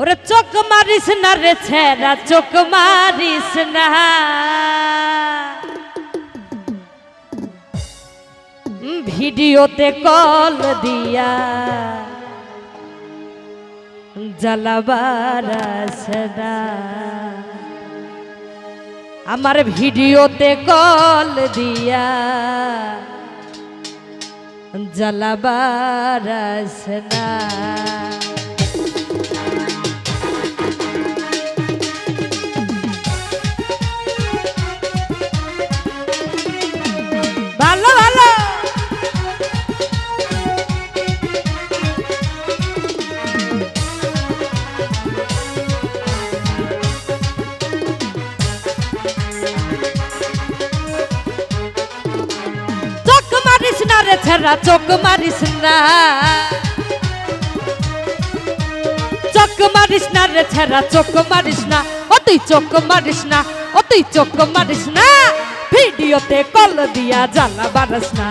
ওরে চোখ মারিস না রে ছেড়া, চোখ মারিস না। ভিডিওতে কল দিয়া জ্বালাবার আমার ভিডিওতে কল দিয়া জ্বালাবার আসনা মারিস না রে ছেড়া চোখ মারিস না। চোখ মারিস না রে ছেড়া চোখ মারিস না। ও তুই চোখ মারিস না, ও তুই চোখ মারিস না। ভিডিওতে কল দিয়া জানা বারস না।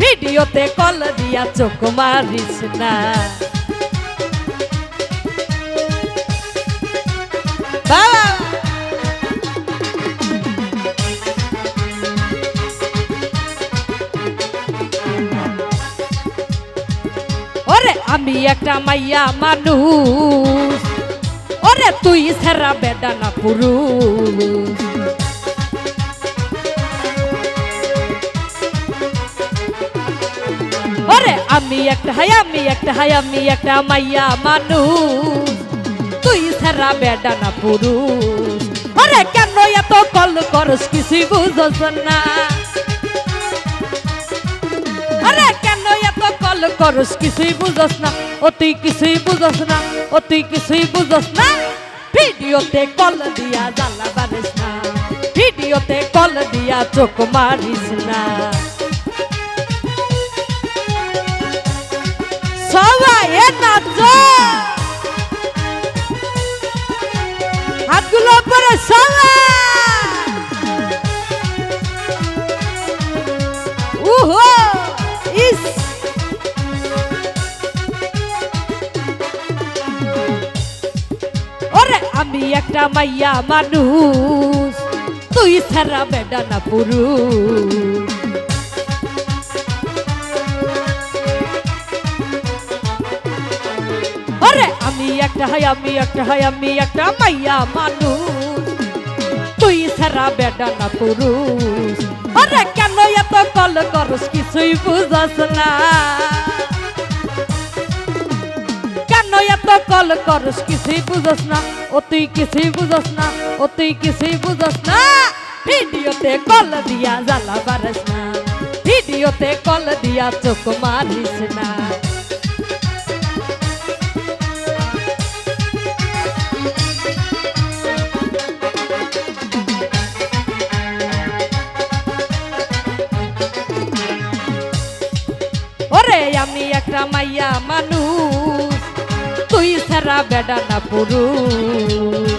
ভিডিওতে কল দিয়া চোখ মারিস না। আমি একটা মাইয়া মানুষ। ওরে তুই সেরা বেদানা পুরুষ। ওরে আমি একটা হাই আমি একটা হাই আমি একটা মাইয়া মানুষ। তুই সেরা বেদানা পুরুষ। ওরে কেন এত কল করস, কিছুই বুঝস না। করস কিছুই বুঝস না ও তুই কিছুই বুঝস না ও তুই কিছুই বুঝস না। ভিডিওতে কল দিয়া জ্বালা বারিস না, ভিডিওতে কল দিয়া চোখ মারিস না। সবাই এ হাতগুলো পরে সবাই। আমি একটা মাইয়া মানুষ। তুই ছাড়া বেডানা পুরুষ। ওরে, আমি একটা হাই, আমি একটা হাই, আমি একটা মাইয়া মানুষ। তুই ছাড়া বেডানা পুরুষ। আরে কেন এত কল করস? কিছুই বুঝাস না। এত কল করস, কিছুই বুঝাস না। ও তুই কিছুই বুঝাস না, ও তুই কিছুই বুঝাস না। ভিডিওতে কল দিয়া জ্বালা বারস না। ভিডিওতে কল দিয়া চোখ মারিস না। ওরে আমি একটা মাইয়া মানুষ। তুই সারা বেডা না পুরুষ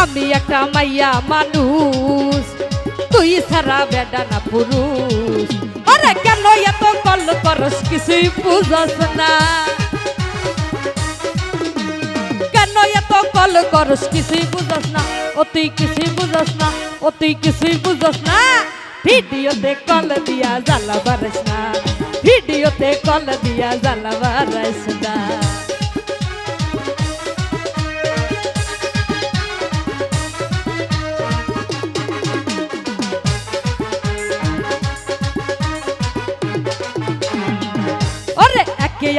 আমি একটা মাইয়া মানুষ, তুই সারা বেডা না পুরুষ আরে কেন এত কল করস, কিছুই বুঝস না। কেন এত কল করস, কিছুই বুঝস না। তুই কিছুই বুঝস না তুই কিছুই বুঝস না। ভিডিওতে কল দিয়া জ্বালা বারস না ভিডিওতে কল দিয়া জ্বালা বারস না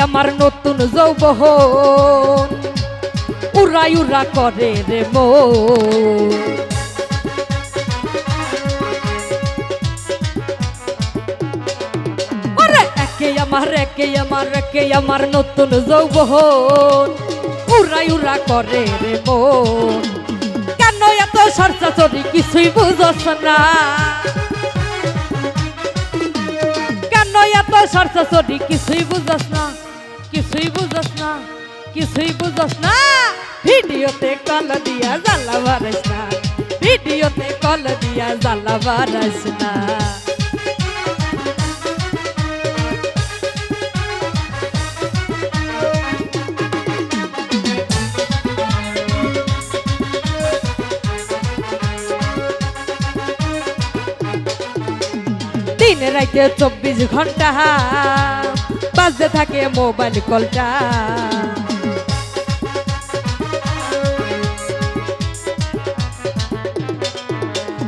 আমার নতুন যৌবহন উড়াই উড়া করে রে মো আমার একে আমার একে আমার নতুন যৌবহন উড়াই উড়া করে রে মন। কেন এত সরসা চরি কিছুই বুঝস না? কেন এত সরসা চরি কিছুই বুঝস না? কিছুই বুঝস না? কিছুই বুঝস না? ভিডিওতে কল দিয়া জ্বালা বারাস না। ভিডিওতে কল দিয়া জ্বালা বারাস না। দিন রাইতে চব্বিশ ঘণ্টা। বাজতে থাকে মোবাইল কলটা।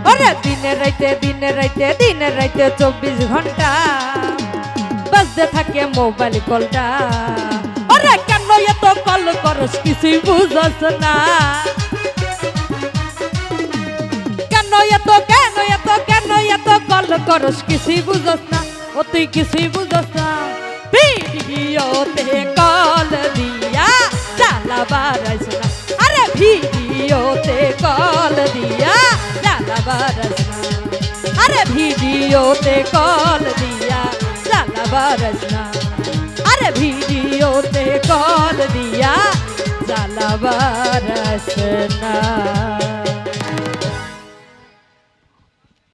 ওরে, দিনে রাইতে দিনে রাইতে দিনে রাইতে চব্বিশ ঘণ্টা। বাজতে থাকে মোবাইল কলটা। ওরে, কেন এত কল করস, কিছুই বুঝস না। এত কেন এত কেন এত কল করস কিছুই বুঝস না, ও তুই কিছুই বুঝস না। ভিডিওতে কল দিয়া চালাবার আইস না, আরে ভিডিওতে কল দিয়া চালাবার আইস না। আরে ভিডিওতে কল দিয়া চালাবার আইস না, আরে ভিডিওতে কল দিয়া চালাবার আইস না।